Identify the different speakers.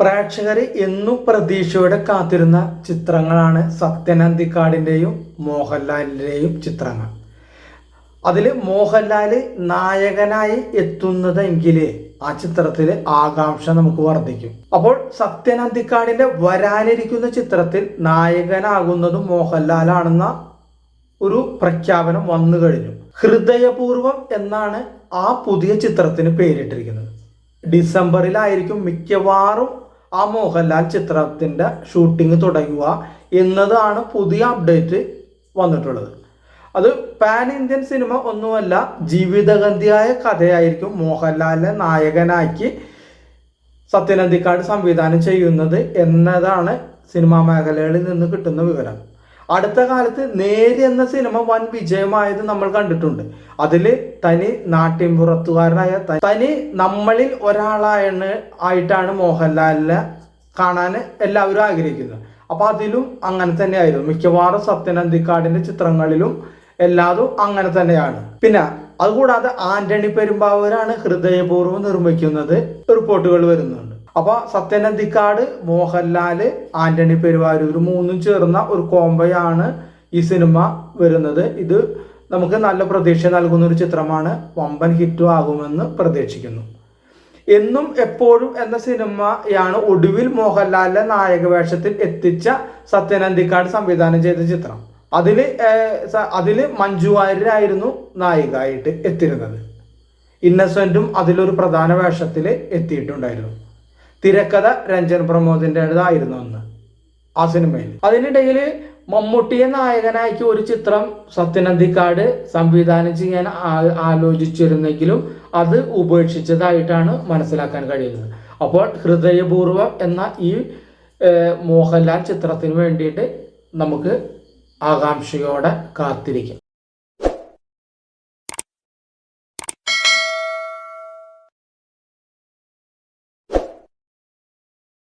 Speaker 1: പ്രേക്ഷകർ എന്നും പ്രതീക്ഷയോടെ കാത്തിരുന്ന ചിത്രങ്ങളാണ് സത്യനന്ദിക്കാടിന്റെയും മോഹൻലാലിന്റെയും ചിത്രങ്ങൾ. അതിൽ മോഹൻലാൽ നായകനായി എത്തുന്നതെങ്കിൽ ആ ചിത്രത്തിൽ ആകാംക്ഷ നമുക്ക് വർദ്ധിക്കും. അപ്പോൾ സത്യനന്ദിക്കാടിന്റെ വരാനിരിക്കുന്ന ചിത്രത്തിൽ നായകനാകുന്നതും മോഹൻലാലാണെന്ന ഒരു പ്രഖ്യാപനം വന്നു കഴിഞ്ഞു. ഹൃദയപൂർവം എന്നാണ് ആ പുതിയ ചിത്രത്തിന് പേരിട്ടിരിക്കുന്നത്. ഡിസംബറിലായിരിക്കും മിക്കവാറും ആ മോഹൻലാൽ ചിത്രത്തിന്റെ ഷൂട്ടിംഗ് തുടങ്ങുക എന്നതാണ് പുതിയ അപ്ഡേറ്റ് വന്നിട്ടുള്ളത്. അത് പാൻ ഇന്ത്യൻ സിനിമ ഒന്നുമല്ല ജീവിതഗന്ധിയായ കഥയായിരിക്കും മോഹൻലാലിനെ നായകനാക്കി സത്യനന്ദിക്കാട് സംവിധാനം ചെയ്യുന്നത് എന്നതാണ് സിനിമാ മേഖലകളിൽ നിന്ന് കിട്ടുന്ന വിവരം. അടുത്ത കാലത്ത് നേര് എന്ന സിനിമ വൻ വിജയമായത് നമ്മൾ കണ്ടിട്ടുണ്ട്. അതിൽ തനി നാട്ടിൻപുറത്തുകാരനായ തനി നമ്മളിൽ ഒരാളായാണ് ആയിട്ടാണ് മോഹൻലാലിനെ കാണാൻ എല്ലാവരും ആഗ്രഹിക്കുന്നത്. അപ്പൊ അതിലും അങ്ങനെ തന്നെയായിരുന്നു. മിക്കവാറും സത്യൻ സത്യനന്ദിക്കാടിന്റെ ചിത്രങ്ങളിലും എല്ലാതും അങ്ങനെ തന്നെയാണ്. പിന്നെ അതുകൂടാതെ ആന്റണി പെരുമ്പാവൂരാണ് ഹൃദയപൂർവം നിർമ്മിക്കുന്നത് റിപ്പോർട്ടുകൾ വരുന്നുണ്ട്. അപ്പൊ സത്യനന്ദിക്കാട് മോഹൻലാൽ ആന്റണി പെരുവാരൂർ മൂന്നും ചേർന്ന ഒരു കോംബോയാണ് ഈ സിനിമ വരുന്നത്. ഇത് നമുക്ക് നല്ല പ്രതീക്ഷ നൽകുന്ന ഒരു ചിത്രമാണ്. വമ്പൻ ഹിറ്റും ആകുമെന്ന് പ്രതീക്ഷിക്കുന്നു. എന്നും എപ്പോഴും എന്ന സിനിമയാണ് ഒടുവിൽ മോഹൻലാലിന്റെ നായക വേഷത്തിൽ എത്തിച്ച സത്യനന്ദിക്കാട് സംവിധാനം ചെയ്ത ചിത്രം. അതിൽ അതിൽ മഞ്ജു വാര്യരായിരുന്നു നായികയായിട്ട് എത്തിയിരുന്നത്. ഇന്നസെന്റും അതിലൊരു പ്രധാന വേഷത്തിൽ എത്തിയിട്ടുണ്ടായിരുന്നു. തിരക്കഥ രഞ്ജൻ പ്രമോദിന്റെതായിരുന്നു അന്ന് ആ സിനിമയിൽ. അതിനിടയിൽ മമ്മൂട്ടിയെ നായകനാക്കി ഒരു ചിത്രം സത്യനന്ദിക്കാട് സംവിധാനം ചെയ്യാൻ ആലോചിച്ചിരുന്നെങ്കിലും അത് ഉപേക്ഷിച്ചതായിട്ടാണ് മനസ്സിലാക്കാൻ കഴിയുന്നത്. അപ്പോൾ ഹൃദയപൂർവം എന്ന ഈ മോഹൻലാൽ ചിത്രത്തിന് വേണ്ടിയിട്ട് നമുക്ക് ആകാംക്ഷയോടെ കാത്തിരിക്കാം.